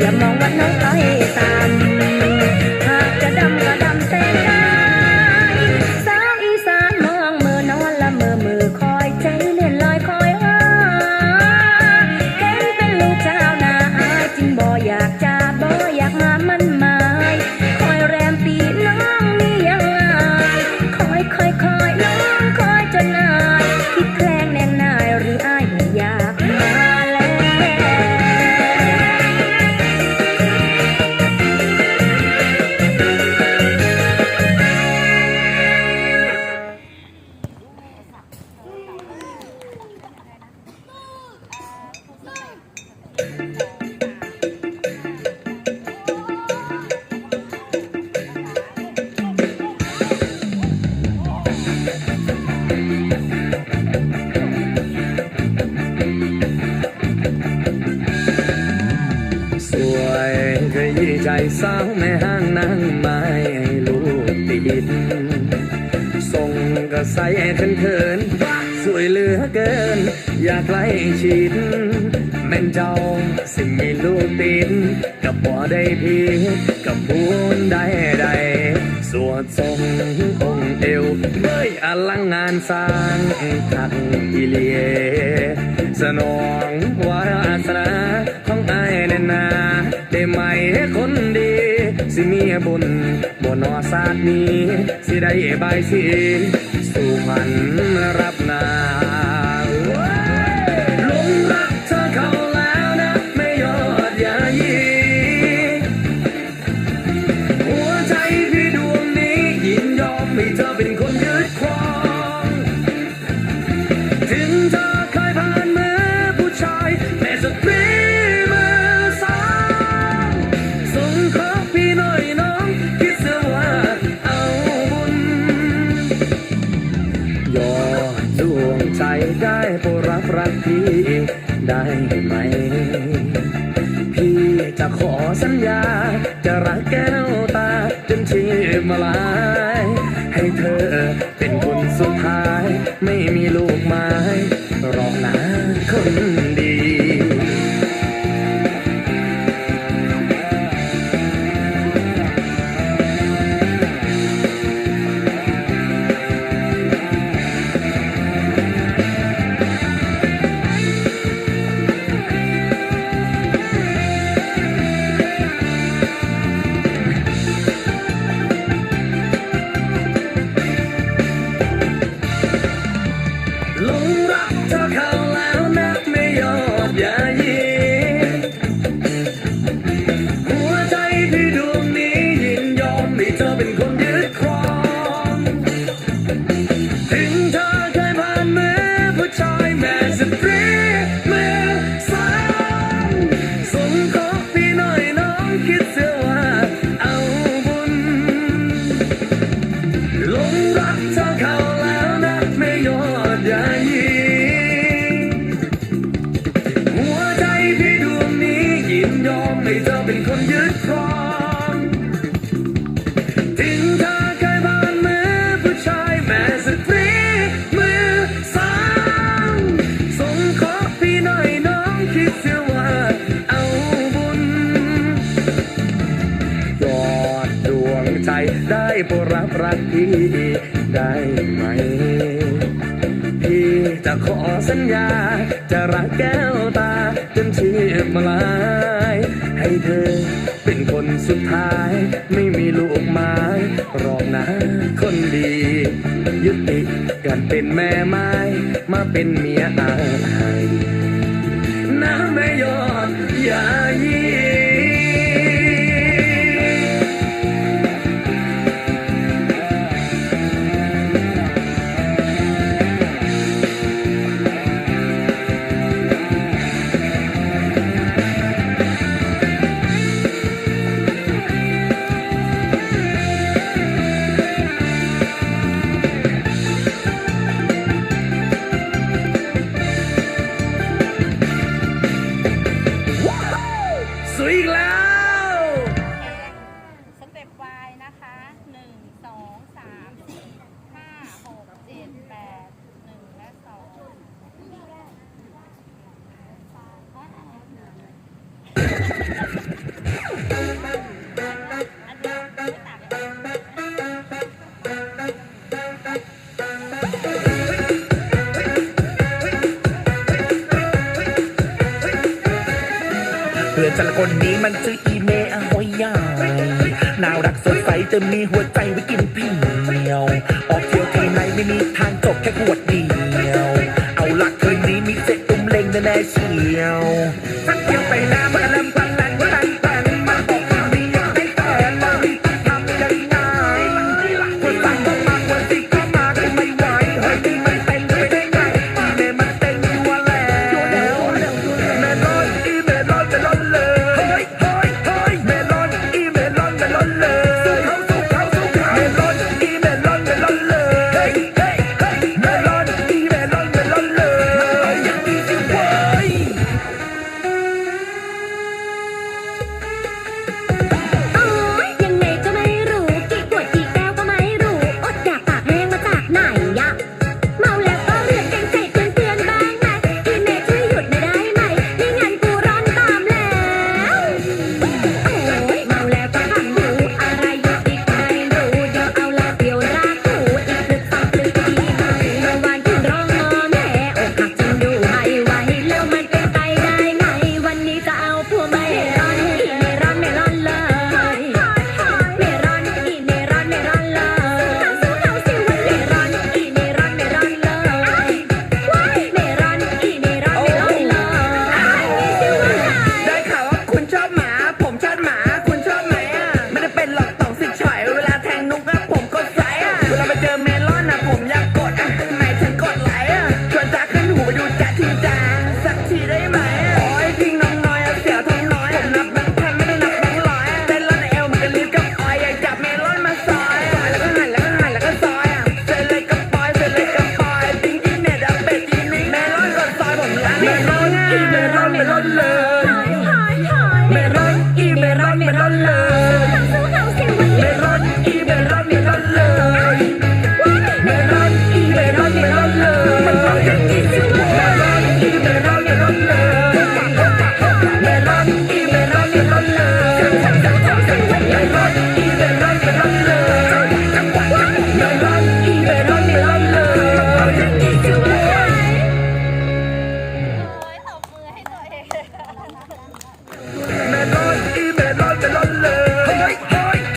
อย่ามองว่าน้องต้อยตามหาก ใจสาวแม่ห้างนั่งไม้ลูกติดส่งกระใสเขินเขินสวยเหลือเกิน อยากไล้ชิดแม่นเจ้าสิมีลูกติดกับบ่อได้พีกับพูนได้ใดสวดทรงองเอวเมื่อยอลังงานสร้างทักอิเลียสนองวารอาสนะของไอ้แน่นา ได้ไหมคนดี สิมีบุญบนอศาดนี้ สิได้ใบสีสุพรรณรับนา พี่ได้ไหม พี่จะขอสัญญา จะรักแก้วตาจนชีพมาลาย ให้เธอเป็นคนสุดท้าย ไม่มีลูกไม้รอกนะคน ให้เธอเป็นคนยึดครองทิ้งเธอใกล้บ้านมือผู้ชายแม่สตรีมือสามส่งขอพี่หน่อยน้องคิดเสียว่าเอาบุญยอดดวงใจได้โปรรับรักพี่ได้ไหมพี่จะขอสัญญา จะรักแก้วตาจนชีพมลา เธอ เป็นคนสุดท้าย ไม่มีลูกไม้รอกนะคนดี ยุติการเป็นแม่ไม้ มาเป็นเมียอายน้ำแม่ยอดยา จันคนนี้มันชื่ออีเมอะหอยใหญ่น่ารักสดใสจะมีหัวใจไว้กินเพียวออกเที่ยวที่ไหนไม่มีทางจบแค่ขวดเดียว เอาหลักคืนนี้มีเสร็จตุ้มเล็งแน่เชียวฉันเที่ยวไปแล้ว it love.